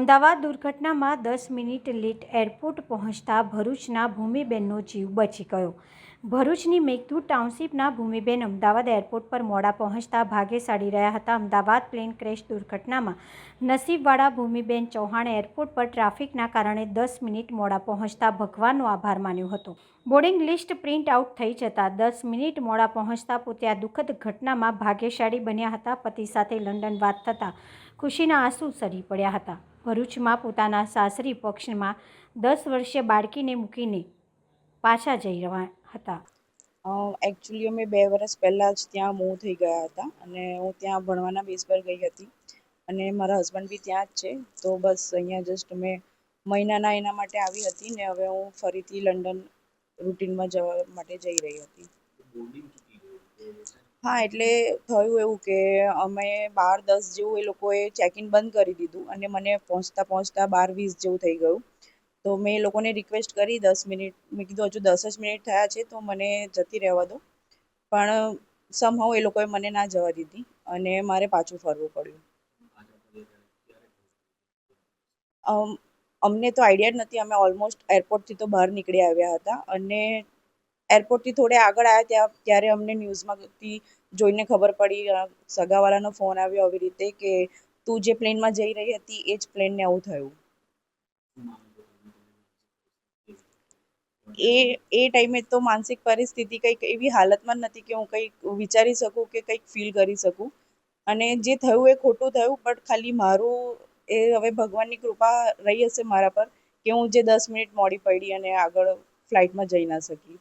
અમદાવાદ દુર્ઘટનામાં દસ minute late airport પહોંચતા ભરૂચના ભૂમિબેનનો જીવ બચી ગયો. ભરૂચની મેઘદૂત ટાઉનશીપના ભૂમિબેન અમદાવાદ એરપોર્ટ પર મોડા પહોંચતા ભાગે સાડી રહ્યા હતા. અમદાવાદ પ્લેન ક્રેશ દુર્ઘટનામાં નસીબવાળા ભૂમિબેન ચૌહાણ એરપોર્ટ પર ટ્રાફિકના કારણે દસ મિનિટ મોડા પહોંચતા ભગવાનનો આભાર માન્યો હતો. બોર્ડિંગ લિસ્ટ પ્રિન્ટ આઉટ થઈ જતાં દસ મિનિટ મોડા પહોંચતા પોતે આ દુઃખદ ઘટનામાં ભાગ્યશાળી બન્યા હતા. પતિ સાથે લંડન વાત થતાં ખુશીના આંસુ સરી પડ્યા હતા. ભરૂચમાં પોતાના સાસરી પક્ષમાં દસ વર્ષીય બાળકીને મૂકીને પાછા જઈ રહ્યા હતા. એકચ્યુઅલી અમે બે વર્ષ પહેલાં જ ત્યાં મૂવ થઈ ગયા હતા અને હું ત્યાં ભણવાના બેસ પર ગઈ હતી. અને મારા હસબન્ડ બી ત્યાં જ છે. તો બસ અહીંયા જસ્ટ મેં મહિનાના એના માટે આવી હતી ને હવે હું ફરીથી લંડન રૂટીનમાં જવા માટે જઈ રહી હતી. હા એટલે થયું એવું કે અમે બાર દસ જેવું એ લોકોએ ચેક ઇન બંધ કરી દીધું અને મને પહોંચતા પહોંચતા બાર વીસ જેવું થઈ ગયું. તો મેં એ લોકોને રિક્વેસ્ટ કરી દસ મિનિટ. મેં કીધું હજુ દસ જ મિનિટ થયા છે તો મને જતી રહેવા દો. પણ સમહાઉ એ લોકોએ મને ના જવા દીધી અને મારે પાછું ફરવું પડ્યું. અમ, અમને તો આઈડિયા જ નથી. અમે ઓલમોસ્ટ એરપોર્ટથી તો બહાર નીકળી આવ્યા હતા અને એરપોર્ટથી થોડે આગળ આવ્યા ત્યાં, ત્યારે અમને ન્યૂઝમાંથી જોઈને ખબર પડી સગાવાળાનો ફોન આવ્યો આવી રીતે કે તું જે પ્લેનમાં જઈ રહી હતી એ જ પ્લેનને આવું થયું. એ એ ટાઈમે તો માનસિક પરિસ્થિતિ કંઈક એવી હાલતમાં નથી કે હું કંઈક વિચારી શકું કે કંઈક ફીલ કરી શકું. અને જે થયું એ ખોટું થયું બટ ખાલી મારું એ હવે ભગવાનની કૃપા રહી હશે મારા પર કે હું જે દસ મિનિટ મોડી પડી અને આગળ ફ્લાઇટમાં જઈ ના શકી.